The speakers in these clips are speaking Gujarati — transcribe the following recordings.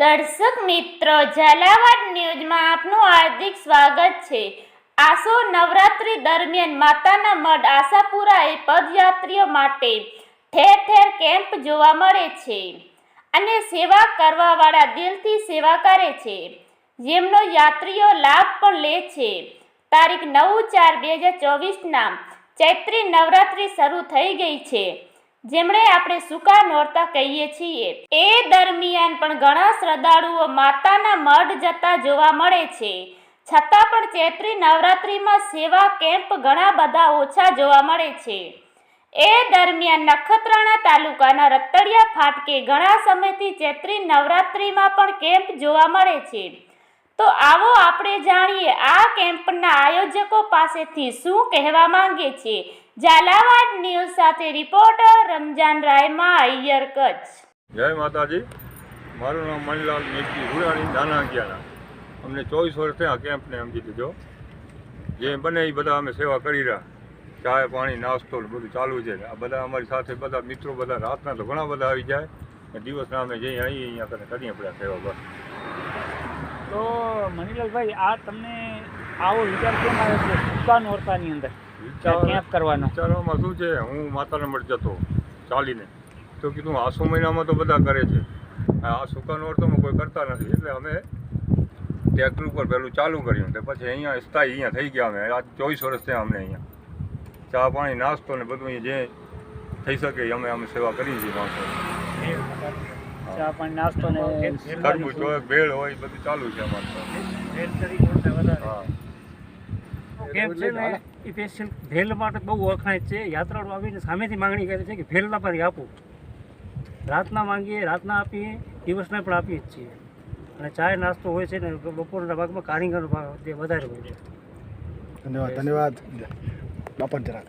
દર્શક મિત્રો, ઝાલાવાડ ન્યૂઝમાં આપનું હાર્દિક સ્વાગત છે. આસો નવરાત્રી દરમિયાન માતાના મઢ આશાપુરાએ પદયાત્રીઓ માટે ઠેર ઠેર કેમ્પ જોવા મળે છે અને સેવા કરવાવાળા દિલથી સેવા કરે છે. જેમનો યાત્રીઓ લાભ પણ લે છે. તારીખ નવ ચાર બે હજાર ચોવીસના ચૈત્રી નવરાત્રી શરૂ થઈ ગઈ છે. જેમણે આપણે સૂકા નોરતા કહીએ છીએ. એ દરમિયાન પણ ઘણા શ્રદ્ધાળુઓ માતાના મઢ જતા જોવા મળે છે. છતાં પણ ચૈત્રી નવરાત્રિમાં સેવા કેમ્પ ઘણા બધા ઓછા જોવા મળે છે. એ દરમિયાન નખત્રાણા તાલુકાના રતડિયા ફાટકે ઘણા સમયથી ચૈત્રી નવરાત્રિમાં પણ કેમ્પ જોવા મળે છે. તો આવો આપણે જાણીએ આ કેમ્પના આયોજકો પાસેથી શું કહેવા માંગે છે ઝાલાવાડ ન્યૂઝ સાથે રિપોર્ટર રમજાન રાયમા અય્યર કચ્છ. જય માતાજી. મારું નામ મણિલાલ મેઘજી હુરાણી નાનાંગિયાના અમને ચોવીસ વર્ષ થયા કેમ્પને સમજી દીધો જે. બને એ બધા અમે સેવા કરી રહ્યા. ચાય, પાણી, નાસ્તો બધું ચાલુ છે. આ બધા અમારી સાથે બધા મિત્રો બધા રાતના તો ઘણા બધા આવી જાય. દિવસના અમે જઈએ અહીં અહીંયા કરે કરીએ પડ્યા સેવા તો મનીલાલભાઈ આ તમને આવો વિચાર કેમ આવ્યો છે? સૂકા નોરતાની અંદર? કેમ્પ કરવાનો? વિચારવામાં શું છે? હું માતાના મઠ જતો ચાલીને. તો કીધું આસો મહિનામાં તો બધા કરે છે. આ સુકાન નોરતોમાં કોઈ કરતા નથી. એટલે અમે ટ્રેક્ટર ઉપર પહેલું ચાલુ કર્યું તે પછી અહીંયા સ્થાયી અહીંયા થઈ ગયા અમે. આજ ચોવીસ વર્ષ થયા અમને અહીંયા. ચા પાણી નાસ્તો ને બધું જે થઈ શકે અમે અમે સેવા કરી છીએ માણસો ચા પાણી નાસ્તો ને તરબૂચ હોય ભેળ હોય બધું ચાલુ છે અમારે હા. કેમ્પ છે ને એ સ્પેશિયલ ભેલ માટે બહુ વખણાય છે. યાત્રાળુ આવીને સામેથી માંગણી કરે છે કે ભેલના પર આપો. રાતના માંગીએ રાતના આપીએ દિવસના પણ આપીએ જ છીએ. અને ચાય નાસ્તો હોય છે ને બપોરના ભાગમાં કારીગરનો ભાગ જે વધારે હોય છે. ધન્યવાદ ધન્યવાદ. બાપા જરાક.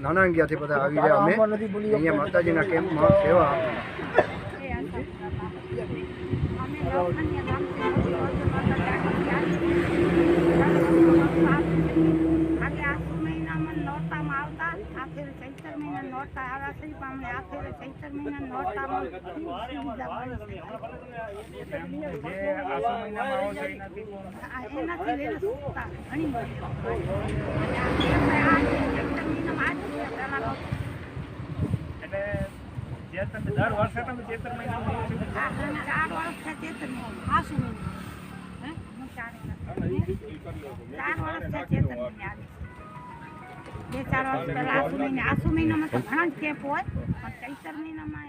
નાનાંગિયાથી બધા આવી ગયા અમે. અહીંયા માતાજીના કેમ્પમાં સેવા આગે આસો મહિનામાં નોરતામાં આવતા આખરે ચૈતર મહિના નોરતા આવ્યા છે પણ અમને આખરે ચૈતર મહિના નોરતામાં એનાથી આ એનાથી ઘણી આ આ જે આ તમે દર વર્ષે તમે ચેતર મહિનામાં આ ચાર વર્ષ મહિના ચારે ચૈતર મહિને આવી છે. બે ચાર વર્ષ પહેલાં આસુ મહિના આસુ મહિનામાં તો ઘણા જ કેમ્પ હોય, પણ ચૈતર મહિનામાં